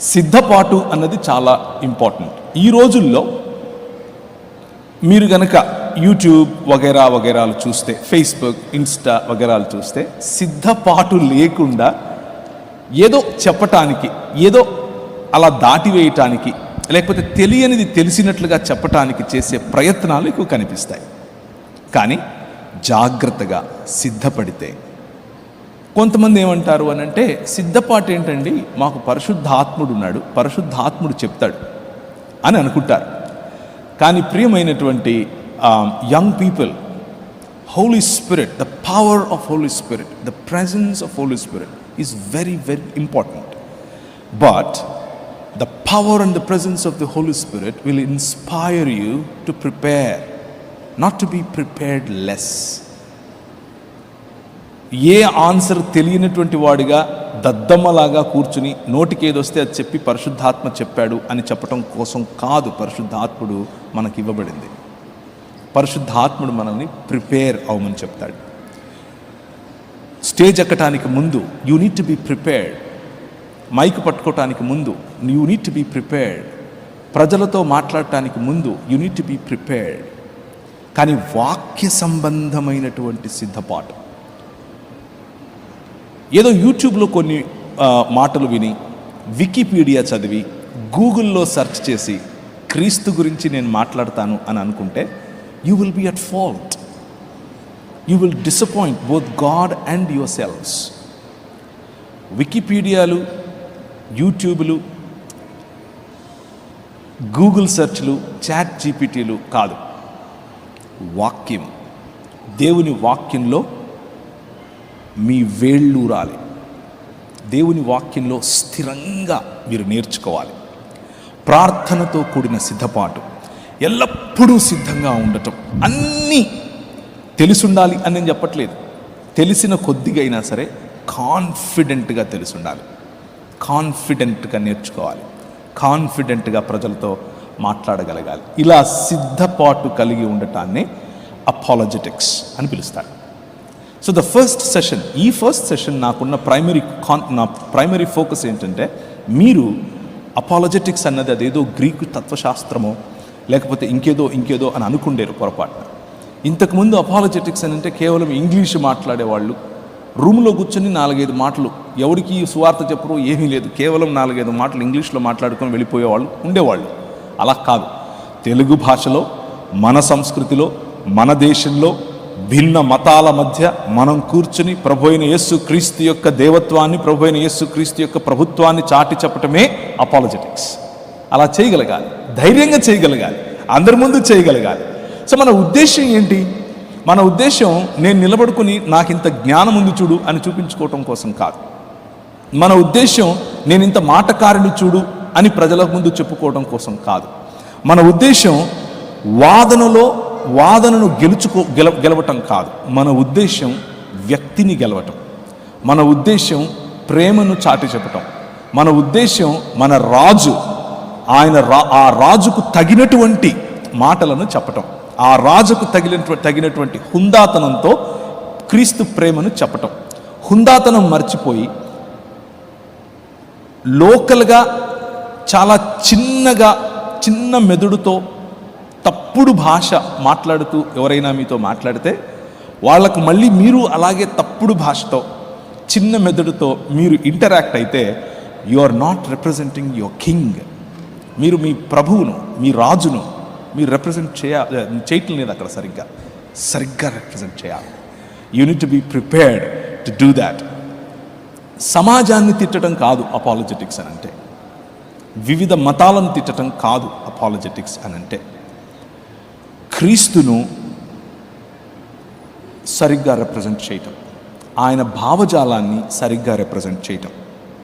సిద్ధపాటు అన్నది చాలా ఇంపార్టెంట్. ఈ రోజుల్లో మీరు గనక యూట్యూబ్ వగైరా వగైరాలు చూస్తే ఫేస్బుక్ ఇన్స్టా వగైరాలు చూస్తే సిద్ధపాటు లేకుండా ఏదో చెప్పటానికి ఏదో అలా దాటివేయటానికి లేకపోతే తెలియనిది తెలిసినట్లుగా చెప్పటానికి చేసే ప్రయత్నాలు ఎక్కువ కనిపిస్తాయి. కానీ జాగ్రత్తగా సిద్ధపడితే కొంతమంది ఏమంటారు అని అంటే సిద్ధపాటు ఏంటండి? మాకు పరిశుద్ధాత్ముడు ఉన్నాడు పరిశుద్ధాత్ముడు చెప్తాడు అని అనుకుంటారు. కానీ ప్రియమైనటువంటి young people holy spirit the power of holy spirit the presence of holy spirit is very very important. But the power and the presence of the holy spirit will inspire you to prepare not to be prepared less. A answer తెలియనటువంటి వాడిగా దద్దమ్మలాగా కూర్చుని నోటికి ఏదొస్తే అది చెప్పి పరిశుద్ధాత్మ చెప్పాడు అని చెప్పటం కోసం కాదు పరిశుద్ధాత్ముడు మనకి ఇవ్వబడింది. పరిశుద్ధాత్ముడు మనల్ని ప్రిపేర్ అవ్వమని చెప్తాడు. స్టేజ్ ఎక్కటానికి ముందు you need to be prepared. Mic పట్టుకోవటానికి ముందు you need to be prepared. ప్రజలతో మాట్లాడటానికి ముందు you need to be prepared. కానీ వాక్య సంబంధమైనటువంటి సిద్ధపాటు ఏదో యూట్యూబ్లో కొన్ని మాటలు విని వికీపీడియా చదివి గూగుల్లో సెర్చ్ చేసి క్రీస్తు గురించి నేను మాట్లాడతాను అని అనుకుంటే you will be at fault you will disappoint both God and yourselves వికీపీడియాలు యూట్యూబ్లు గూగుల్ సెర్చ్లు చాట్ జీపీటీలు కాదు. వాక్యం. దేవుని వాక్యంలో మీ వేళ్ళూరాలి దేవుని వాక్యంలో స్థిరంగా మీరు నేర్చుకోవాలి. ప్రార్థనతో కూడిన సిద్ధపాటు ఎల్లప్పుడూ సిద్ధంగా ఉండటం అన్నీ తెలిసుండాలి అని నేను చెప్పట్లేదు. తెలిసిన కొద్దిగా అయినా సరే కాన్ఫిడెంట్గా తెలిసుండాలి. కాన్ఫిడెంట్గా నేర్చుకోవాలి. కాన్ఫిడెంట్గా ప్రజలతో మాట్లాడగలగాలి. ఇలా సిద్ధపాటు కలిగి ఉండటాన్ని అపాలజెటిక్స్ అని పిలుస్తారు. సో ద ఫస్ట్ సెషన్ ఈ ఫస్ట్ సెషన్ నాకున్న ప్రైమరీ కాన్ నా ప్రైమరీ ఫోకస్ ఏంటంటే మీరు అపాలజెటిక్స్ అన్నది అదేదో గ్రీకు తత్వశాస్త్రమో లేకపోతే ఇంకేదో ఇంకేదో అని అనుకుండేరు పొరపాటున. ఇంతకుముందు అపాలజెటిక్స్ అని అంటే కేవలం ఇంగ్లీష్ మాట్లాడేవాళ్ళు. రూమ్లో కూర్చొని నాలుగైదు మాటలు ఎవరికి సువార్త చెప్పరు ఏమీ లేదు. కేవలం నాలుగైదు మాటలు ఇంగ్లీష్లో మాట్లాడుకొని వెళ్ళిపోయేవాళ్ళు ఉండేవాళ్ళు. అలా కాదు. తెలుగు భాషలో మన సంస్కృతిలో మన దేశంలో భిన్న మతాల మధ్య మనం కూర్చుని ప్రభు అయిన యేసు క్రీస్తు యొక్క దేవత్వాన్ని ప్రభు అయిన యేసు క్రీస్తు యొక్క ప్రభుత్వాన్ని చాటి చెప్పటమే అపాలజెటిక్స్ అలా చేయగలగాలి. ధైర్యంగా చేయగలగాలి. అందరి ముందు చేయగలగాలి. సో మన ఉద్దేశం ఏంటి? మన ఉద్దేశం నేను నిలబడుకుని నాకు ఇంత జ్ఞానం ఉంది చూడు అని చూపించుకోవటం కోసం కాదు. మన ఉద్దేశం నేను ఇంత మాటకారుని చూడు అని ప్రజల ముందు చెప్పుకోవడం కోసం కాదు. మన ఉద్దేశం వాదనలో వాదనను గెలుచుకో గెల గెలవటం కాదు. మన ఉద్దేశం వ్యక్తిని గెలవటం. మన ఉద్దేశం ప్రేమను చాటి చెప్పటం. మన ఉద్దేశం మన రాజు ఆయన రా ఆ రాజుకు తగినటువంటి మాటలను చెప్పటం. ఆ రాజుకు తగిన తగినటువంటి హుందాతనంతో క్రీస్తు ప్రేమను చెప్పటం. హుందాతనం మర్చిపోయి లోకల్గా చాలా చిన్నగా చిన్న మెదుడుతో తప్పుడు భాష మాట్లాడుతూ ఎవరైనా మీతో మాట్లాడితే వాళ్ళకు మళ్ళీ మీరు అలాగే తప్పుడు భాషతో చిన్న మెదడుతో మీరు ఇంటరాక్ట్ అయితే you are not representing your king మీరు మీ ప్రభువును మీ రాజును మీరు రిప్రజెంట్ చేయ చేయటం లేదు అక్కడ సరిగ్గా. సరిగ్గా రిప్రజెంట్ చేయాలి. You need to be prepared to do that సమాజాన్ని తిట్టడం కాదు అపాలజెటిక్స్ అని అంటే వివిధ మతాలను తిట్టడం కాదు అపాలజెటిక్స్ అని అంటే క్రీస్తును సరిగ్గా రిప్రజెంట్ చేయటం. ఆయన భావజాలాన్ని సరిగ్గా రిప్రజెంట్ చేయటం.